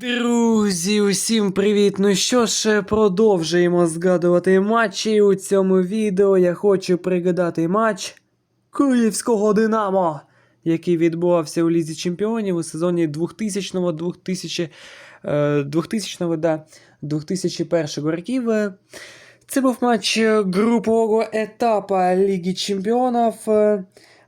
Друзі, усім привіт! Ну що ж, продовжуємо згадувати матчі. У цьому відео я хочу пригадати матч Київського Динамо, який відбувався у Лізі Чемпіонів у сезоні 2000 2000 е, 2000 да, 2001 років. Це був матч групового етапу Ліги Чемпіонів.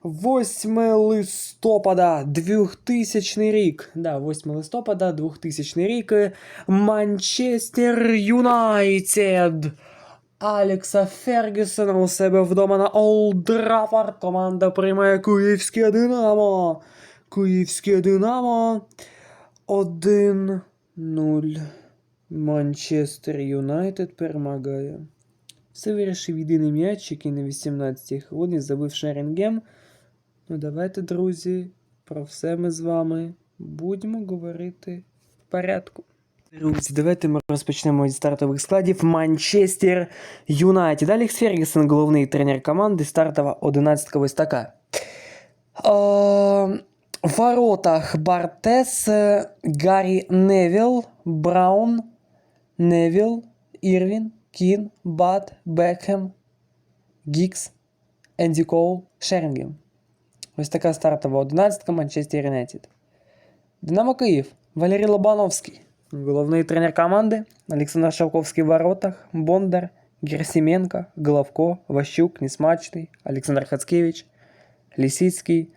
Е, 8 листопада 2000 рік. Да, 8 листопада 2000 рік. Манчестер Юнайтед. Алекса Фергюсона у себе вдома на Олд. Команда приймає Київське Динамо. Київське Динамо. 1-0. Манчестер Юнайтед перемагає. Все вирішив єдиний м'яч, який на 18-й хвилині забив Шеренгем. Ну, давайте, друзі, про все ми з вами будемо говорити в порядку. Друзі, давайте ми розпочнемо зі стартових складів Манчестер Юнайтед. Алекс Фергюсон, головний тренер команди, стартова 11 ось така. В воротах Бартес, е, Гаррі Невіл, Браун, Невіл, Ірвін, Кін, Бат, Бекхем, Гікс, Енді Коул, Шерингем. Ось така стартова 11 Манчестер Юнайтед. Динамо Київ. Валерій Лобановський. Головний тренер команди. Олександр Шавковський в воротах. Бондар, Герсименко, Головко, Ващук, Несмачний, Олександр Хацкевич, Лісіцький,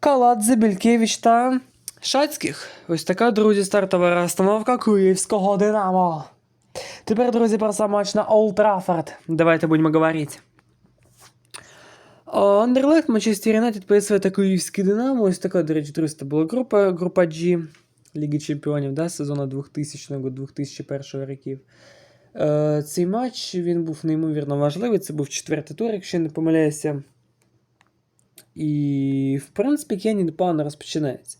Каладзе, Белькевич та Шацьких. Ось така, друзі, стартова розстановка Київського Динамо. Тепер, друзі, про сам матч на Олд Траффорд. Давайте будемо говорити. Андерлехт, Манчестер Юнайтед, ПСВ та Київський Динамо. Ось така, до речі, 300 була група, група G Ліги Чемпіонів, да, сезону 2000-2001 років. Е, цей матч він був неймовірно важливий. Це був четвертий тур, якщо не помиляюся. І, в принципі, Кені непогано розпочинається.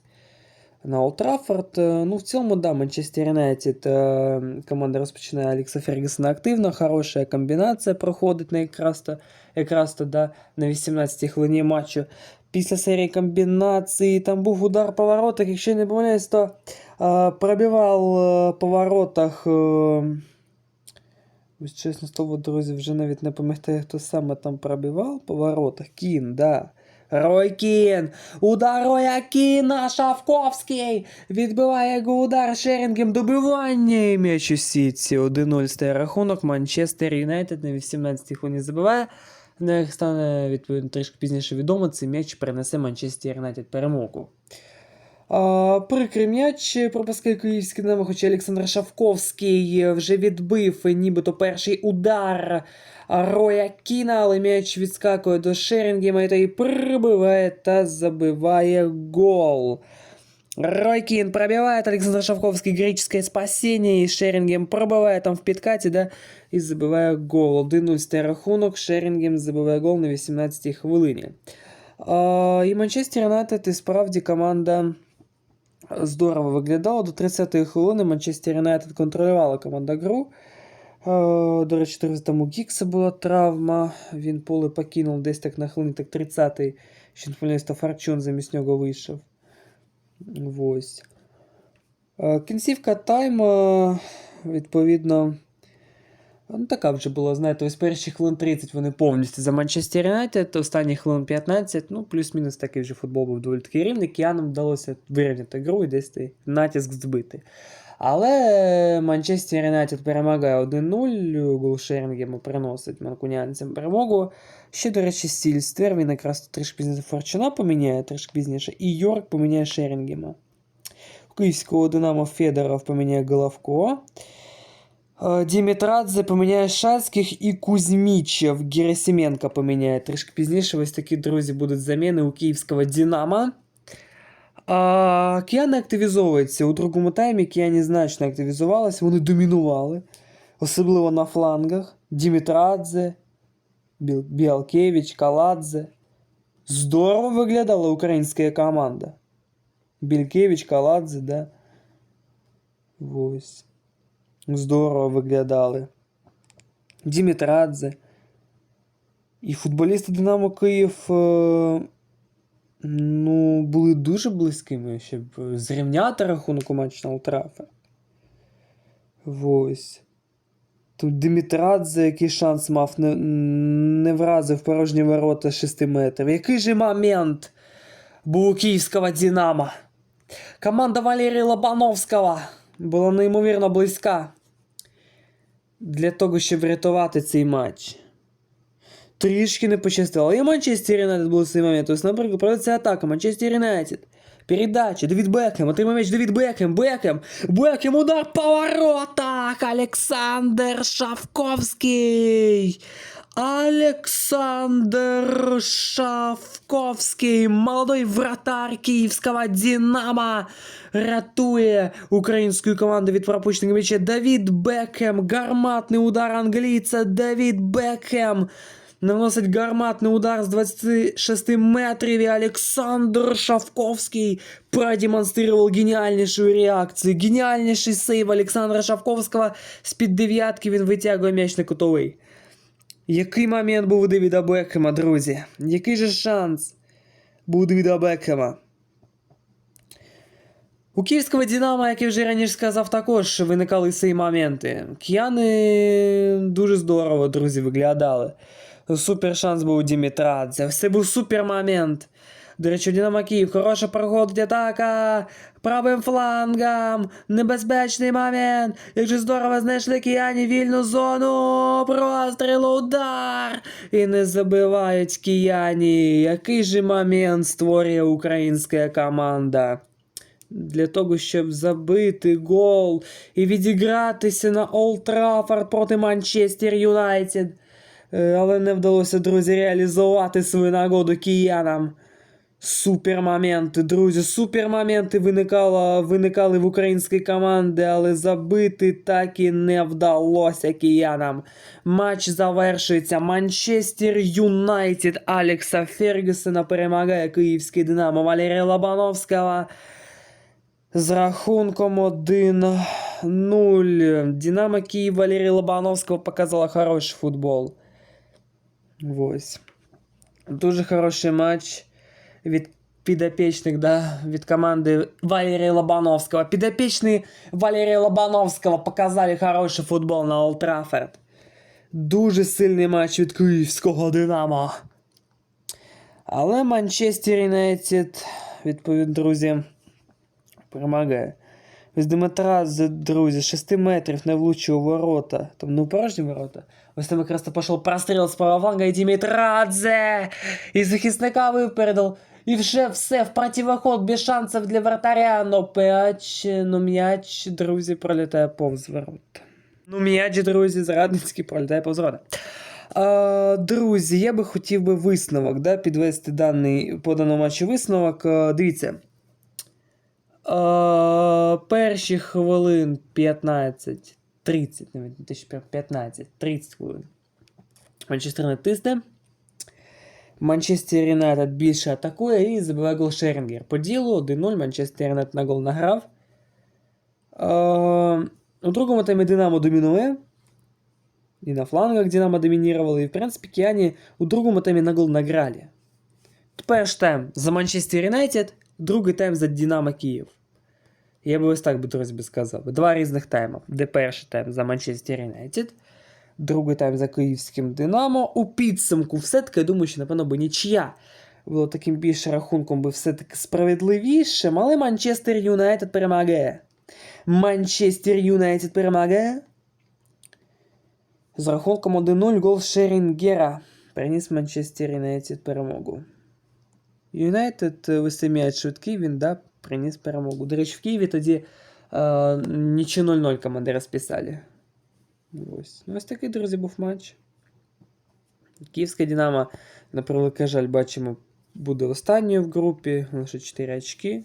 На Олд Траффорд, е, ну, в цілому, да, Манчестер Юнайтед е, команда розпочинає Алекса Фергюсона активно, хороша комбінація проходить на якраз то, якраз то, да, на 18-й хвилині матчу. Після серії комбінацій там був удар по воротах, якщо не помиляюсь, то е, пробивав по воротах. Ось чесно слово, друзі, вже навіть не пам'ятаю, хто саме там пробивав по воротах. Кін, да. Рой Кін! Удар Роя Кіна! Шавковський! Відбиває його удар Шерінгем добивання м'яч у сітці. 1-0 стає рахунок. Манчестер Юнайтед на 18-й хвилині забиває. Ну, як стане відповідно трішки пізніше відомо, цей м'яч принесе Манчестер Юнайтед перемогу. А, прикрий м'яч пропускає київський Динамо, хоча Олександр Шавковський вже відбив нібито перший удар Роя Кіна, але м'яч відскакує до Шерінгема й прибиває та забиває гол. Рой Кин пробивает Александр Шавковский греческое спасение, и Шерингем пробиває там в підкаті, да, і забиває гол. 1-0 стає рахунок, Шерингем забиває гол на 18-й хвилині. І Манчестер Юнайтед і справді команда здорово виглядало. До 30-ї хвилини Манчестер Юнайтед контролювала команда гру. До речі, друзі, там у Гікса була травма. Він поле покинув десь так на хвилині, так 30-й. Ще футболіста Фарчун замість нього вийшов. Ось. Е, Кінцівка тайма, відповідно. Ну, така вже була, знаєте, ось перші хвилин 30 вони повністю за Манчестер Юнайтед, останні хвилин 15, ну, плюс-мінус такий вже футбол був доволі такий рівний. Кіянам вдалося вирівняти гру і десь натиск збити. Але Манчестер Юнайтед перемагає 1-0, гол приносить манкунянцям перемогу. Ще, до речі, стіль стер, він якраз трішки пізніше Форчуна поміняє, трішки пізніше, і Йорк поміняє Шерінгема. У Київського Динамо Федоров поміняє Головко. Е, Дімітрадзе поміняє Шацьких і Кузьмічев. Герасименко поміняє трішки пізніше. Ось такі, друзі, будуть заміни у київського Динамо. А, Кияни активізовуються. У другому таймі кияні значно активізувалися, вони домінували. Особливо на флангах. Дімітрадзе, Біл- Біалкевич, Каладзе. Здорово виглядала українська команда. Бількевич, Каладзе, да. Ось. Здорово виглядали. Дімітрадзе. І футболісти Динамо Київ е, ну, були дуже близькими, щоб зрівняти рахунок у матчі на Олтрафа. Ось. Тут Димітрадзе, який шанс мав, не, не вразив порожні ворота 6 метрів. Який же момент був у київського Динамо? Команда Валерія Лобановського була неймовірно близька для того, щоб врятувати цей матч. Трішки не пощастило. І Манчестер Юнайтед був цей момент. Тобто, наприклад, проводиться атака. Манчестер Юнайтед. Передача. Давід Бекхем. Отримав м'яч Давід Бекхем. Бекхем. Бекхем. Удар по воротах. Олександр Шавковський. Олександр Шавковський, молодой вратар київського Динамо, рятує українську команду від пропущеного м'яча. Давід Бекхем, гарматний удар англійця. Давід Бекхем наносить гарматний удар з 26 метрів. І Олександр Шавковський продемонстрировал геніальнішу реакцію. Геніальніший сейв Олександра Шавковського. З-під дев'ятки він витягує м'яч на кутовий. Який момент був у Девіда Бекхема, друзі? Який же шанс був у Девіда Бекхема? У київського Динамо, як я вже раніше сказав, також виникали ці моменти. К'яни дуже здорово, друзі, виглядали. Супер шанс був у Дімітрадзе. Це був супер момент. До речі, Динамо Київ хороша проходить атака правим флангом. Небезпечний момент. Як же здорово знайшли кияні вільну зону. Простріл, удар. І не забивають кияні. Який же момент створює українська команда. Для того, щоб забити гол і відігратися на Олд Траффорд проти Манчестер Юнайтед. Е, Але не вдалося, друзі, реалізувати свою нагоду киянам. Супер моменти, друзі, супер моменти виникало, виникали в українській команді, але забити так і не вдалося киянам. Матч завершується. Манчестер Юнайтед Алекса Фергюсона перемагає київський Динамо Валерія Лобановського з рахунком 1-0. Динамо Київ Валерія Лобановського показала хороший футбол. Ось. Дуже хороший матч від підопічних, да, від команди Валерія Лобановського. Підопічні Валерія Лобановського показали хороший футбол на Олд. Дуже сильний матч від київського Динамо. Але Манчестер Юнайтед, відповідь, друзі, перемагає. Ось Димитра, з- друзі, 6 метрів не влучив ворота. Там не у порожні ворота. Ось там якраз пішов простріл з правого фланга і Дімітрадзе. І захисника випередив. І вже все, в противоход, без шансів для вратаря. Но п'яч, ну м'яч, друзі, пролітає повз ворота. Ну, м'яч, друзі, зрадницький пролітає повз ворота. А, друзі, я би хотів би висновок, да, підвести даний по даному матчу висновок. А, дивіться. А, перші хвилин 15, 30, навіть не те, що прям 15, 30 хвилин. Манчестер не тисне. Манчестер Юнайтед більше атакує і забиває гол Шерінгер. По ділу 1-0 Манчестер Юнайтед на гол награв. А, у другому таймі Динамо домінує. І на флангах Динамо домінували. І, в принципі, кияні у другому таймі на гол награли. Перший тайм за Манчестер Юнайтед, другий тайм за Динамо Київ. Я би ось так би, друзі, сказав. Два різних тайми. Де перший тайм за Манчестер Юнайтед, другий тайм за київським Динамо. У підсумку все-таки, я думаю, що, напевно, би нічия було таким більше рахунком би все-таки справедливішим, але Манчестер Юнайтед перемагає. Манчестер Юнайтед перемагає. З рахунком 1-0 гол Шерінгера приніс Манчестер Юнайтед перемогу. Юнайтед вести м'яч швидкий, він да, приніс перемогу. До речі, в Києві тоді е, нічі 0-0 команди розписали. Ось. Ну, ось такий, друзі, був матч. Київська Динамо, на превеликий жаль, бачимо, буде останньою в групі, лише 4 очки.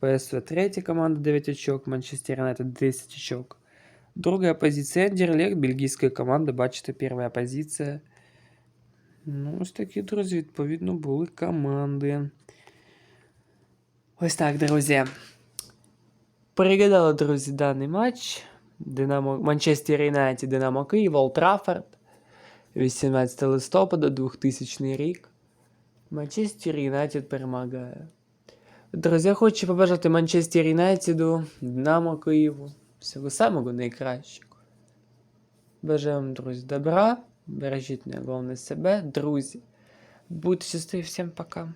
ПСВ третя команда 9 очок, Манчестер Юнайтед 10 очок. Другая позиція Андерлех, бельгійська команда, бачите, перша позиція. Ну, ось такі, друзі, відповідно, були команди. Ось так, друзі. Переглядали, друзі, даний матч. Динамо, Манчестер Юнайтед, Динамо Київ, Олд Траффорд. 18 листопада, 2000 рік. Манчестер Юнайтед перемагає. Друзі, хочу побажати Манчестер Юнайтеду, Динамо Києву. Всього самого найкращого. Бажаю вам, друзі, добра. Бережіть головне себе, друзі. Будьте щасливі, всім пока.